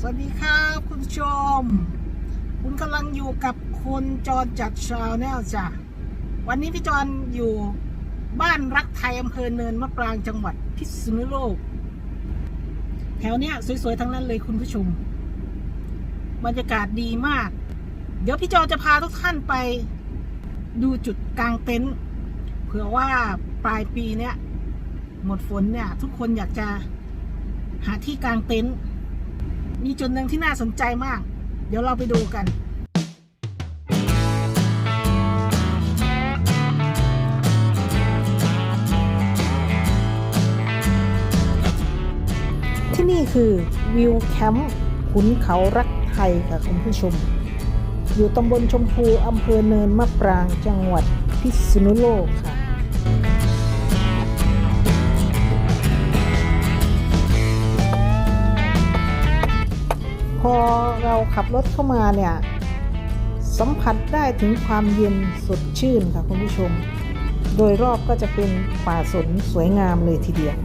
สวัสดีครับคุณผู้ชม คุณกำลังอยู่กับคนจรจัดชาวแนลจ้ะวันนี้พี่จรอยู่บ้านรักไทยอำเภอเนินมะปรางจังหวัดพิษณุโลก แถวเนี้ยสวยๆทั้งนั้นเลยคุณผู้ชม บรรยากาศดีมาก เดี๋ยวพี่จรจะพาทุกท่านไป ดูจุดกลางเต็นท์เผื่อว่าปลายปีเนี้ยหมดฝนเนี่ย ทุกคนอยากจะหาที่กลางเต็นท์ มีจุดหนึ่งที่น่าสนใจมาก เดี๋ยวเราไปดูกันที่นี่คือวิวแคมป์ขุนเขารักไทยค่ะคุณผู้ชม อยู่ตำบลชมพูอำเภอเนินมะปรางจังหวัดพิษณุโลกค่ะ อเราขับรถเข้ามาเนี่ย สัมผัสได้ถึงความเย็นสดชื่นค่ะคุณผู้ชม โดยรอบก็จะเป็นป่าสนสวยงามเลยทีเดียว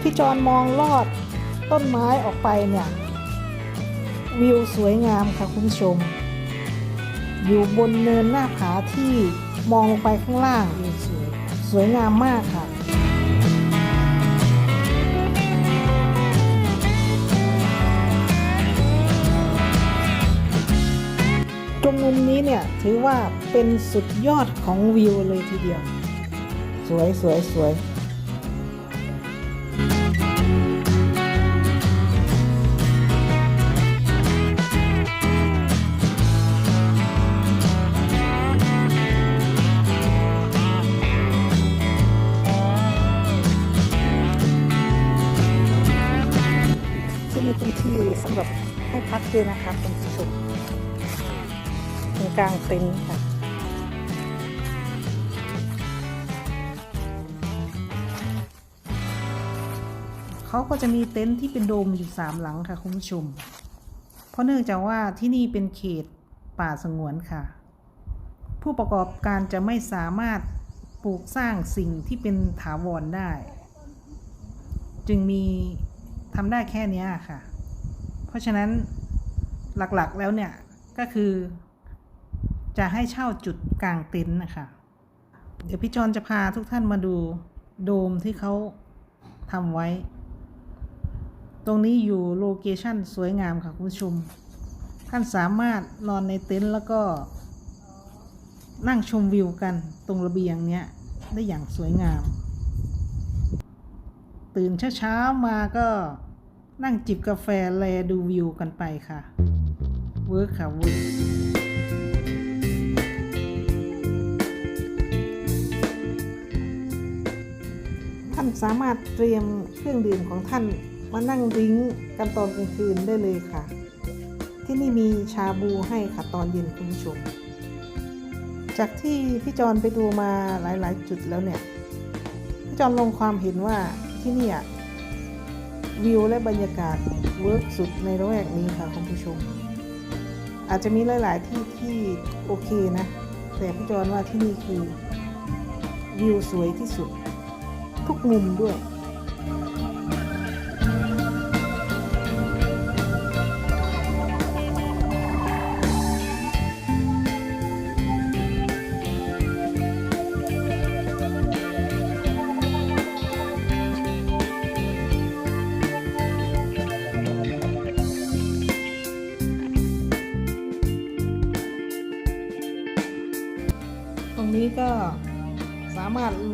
พี่จอนมองลอดต้นไม้ออกไปเนี่ย วิวสวยงามค่ะคุณผู้ชม อยู่บนเนินหน้าผาที่มองลงไปข้างล่างสวยสวยงามมากค่ะตรงมุมนี้เนี่ยถือว่าเป็นสุดยอดของวิวเลยทีเดียว สวยสวยสวย ด้วยนะคะคุณผู้ชมตรงกลางเต็นท์ค่ะเขาก็จะมีเต็นท์ที่เป็นโดมอยู่สามหลังค่ะคุณผู้ชม เพราะเนื่องจากว่าที่นี่เป็นเขตป่าสงวนค่ะ ผู้ประกอบการจะไม่สามารถปลูกสร้างสิ่งที่เป็นถาวรได้ จึงมีทำได้แค่นี้ค่ะ เพราะฉะนั้น หลักๆแล้วเนี่ยก็คือ จะให้เช่าจุดกลางเต็นท์นะคะ เดี๋ยวพี่จอนจะพาทุกท่านมาดูโดมที่เขาทำไว้ ตรงนี้อยู่โลเคชั่นสวยงามค่ะคุณผู้ชม ท่านสามารถนอนในเต็นท์แล้วก็ นั่งชมวิวกันตรงระเบียงเนี้ยได้อย่างสวยงาม ตื่นเช้าๆมาก็นั่งจิบกาแฟแลดูวิวกันไปค่ะ เวิร์คค่ะเวิร์คท่านสามารถเตรียมเครื่องดื่มของท่านมานั่งริ้งกันตอนกลางคืนได้เลยค่ะ ที่นี่มีชาบูให้ค่ะตอนเย็นคุณผู้ชม จากที่พี่จอนไปดูมาหลายๆ จุดแล้วเนี่ย พี่จอนลงความเห็นว่าที่นี่ยวิวและบรรยากาศเวิร์กสุดในระแวกนี้ค่ะคุณผู้ชม อาจจะมีหลาย ๆ ที่ที่โอเคนะ แต่พี่จอนว่าที่นี่คือวิวสวยที่สุด ทุกมุมด้วย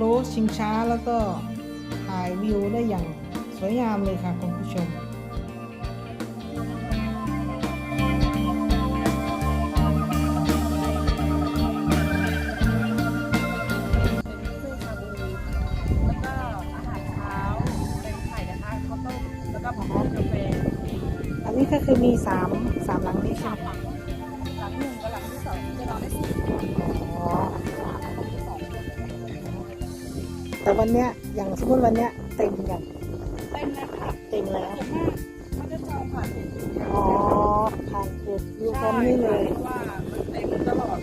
โลดชิงช้าแล้วก็ถ่ายวิวได้อย่างสวยงามเลยค่ะคุณผู้ชมเป็นชาบูแล้วก็อาหารเช้าเป็นไข่กระทะข้าวต้มแล้วก็พร้อมกาแฟอันนี้ก็คือมีสามสามหลังนี้ใช่ไหม แต่วันเนี้ยอย่างสมมติวันเนี้ยเต็มอย่งเต็มแล้วค่ะเต็มแล้วส่วนากเขาจะจองผ่านเพจอ๋อผ่านเพจยูทูบนี่เลยว่าเต็มตลอด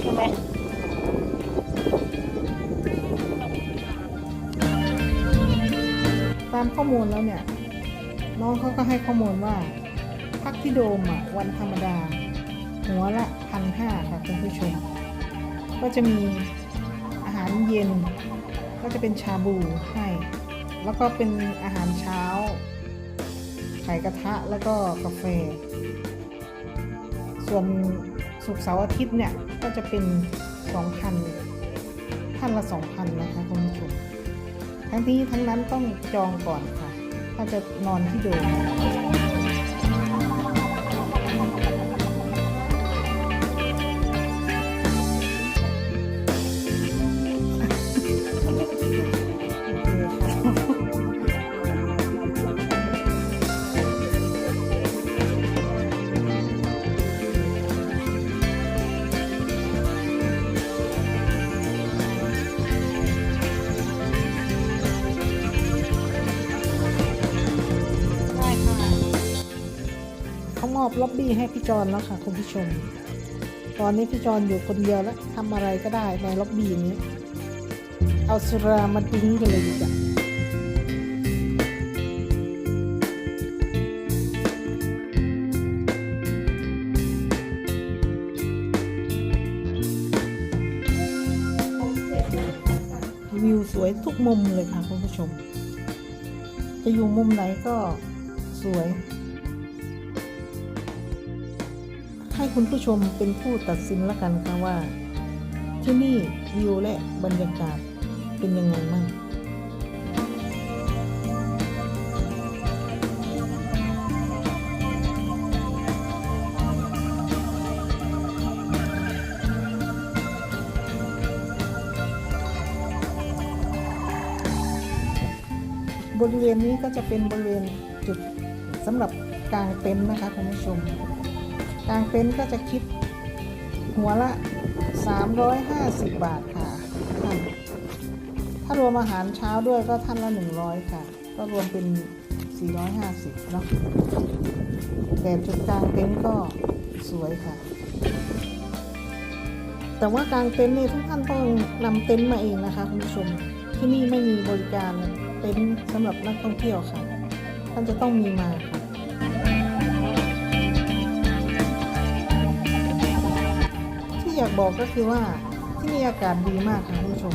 ใช่ไหมตามข้อมูลแล้วเนี่ยน้องเขาก็ให้ข้อมูลว่าพักที่โดมอะวันธรรมดา หัวละพันห้าค่ะคุณผู้ชม ก็จะมีอาหารเย็น ก็จะเป็นชาบูให้ แล้วก็เป็นอาหารเช้า ไข่กระทะแล้วก็กาแฟ ส่วนสุกร์เสาร์อาทิตย์เนี่ย ก็จะเป็น 2,000ท่านละ 2,000 นะคะคุณผู้ชมทั้งนี้ทั้งนั้นต้องจองก่อนค่ะ ถ้าจะนอนที่โดม อบล็อบบี้ให้พี่จอนแล้วค่ะคุณผู้ชม ตอนนี้พี่จอนอยู่คนเดียวแล้วทำอะไรก็ได้ในล็อบบี้นี้ เอาสุรามาดิ้งกันเลยดีกว่าวิวสวยทุกมุมเลยค่ะคุณผู้ชม จะอยู่มุมไหนก็สวย ให้คุณผู้ชมเป็นผู้ตัดสินละกันค่ะว่า ที่นี่วิวและบรรยากาศเป็นยังไงมั่งบริเวณนี้ก็จะเป็นบริเวณจุดสำหรับกางเต็นท์นะคะคุณผู้ชม กางเต็นท์ก็จะคิดหัวละ 350 บาทค่ะท่านถ้ารวมอาหารเช้าด้วยก็ท่านละ 100 ค่ะ ก็รวมเป็น 450เนาะแต่จุดกลางเต็นท์ก็สวยค่ะ แต่ว่ากลางเต็นท์นี่ทุกท่านต้องนำเต็นท์มาเองนะคะคุณผู้ชมที่นี่ไม่มีบริการเต็นท์สำหรับนักท่องเที่ยวค่ะ ท่านจะต้องมีมาค่ะ อยากบอกก็คือว่าที่นี่อากาศดีมากค่ะคุณผู้ชม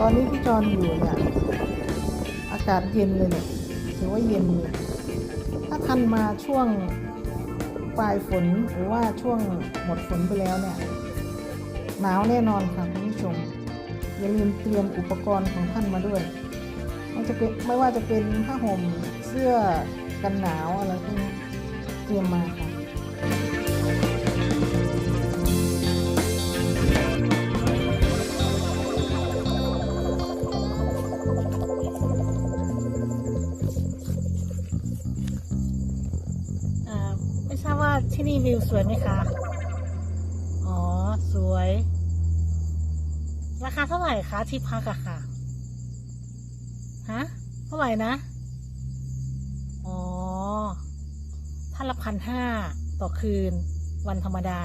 ตอนนี้พี่จอนอยู่เนี่ยอากาศเย็นเลยเนี่ยถือว่าเย็นเลยถ้าท่านมาช่วงปลายฝนหรือว่าช่วงหมดฝนไปแล้วเนี่ยหนาวแน่นอนค่ะคุณผู้ชม อย่าลืมเตรียมอุปกรณ์ของท่านมาด้วยไม่จะเป็นไม่ว่าจะเป็นผ้าห่มเสื้อกันหนาวอะไรพวกนี้เตรียมมาค่ะ ที่นี่วิวสวยไหมคะ อ๋อ สวย ราคาเท่าไหร่คะที่พักอะค่ะ ฮะ เท่าไหร่นะ อ๋อ ท่านละพันห้าต่อคืน วันธรรมดา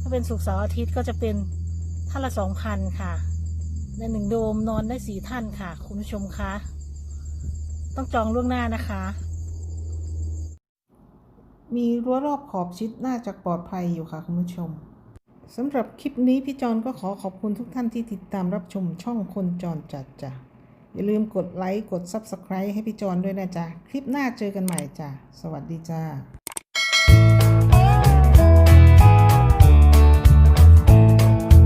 ถ้าเป็นศุกร์เสาร์อาทิตย์ก็จะเป็นท่านละสองพันค่ะในหนึ่งโดมนอนได้สี่ท่านค่ะ คุณผู้ชมคะ ต้องจองล่วงหน้านะคะ มีรั้วรอบขอบชิดน่าจะปลอดภัยอยู่ค่ะคุณผู้ชมสำหรับคลิปนี้พี่จอนก็ขอขอบคุณทุกท่านที่ติดตามรับชมช่องคนจอนจัดจ้ะอย่าลืมกดไลค์กด Subscribe ให้พี่จอนด้วยนะจ๊ะ คลิปหน้าเจอกันใหม่จ้ะ สวัสดีจ้า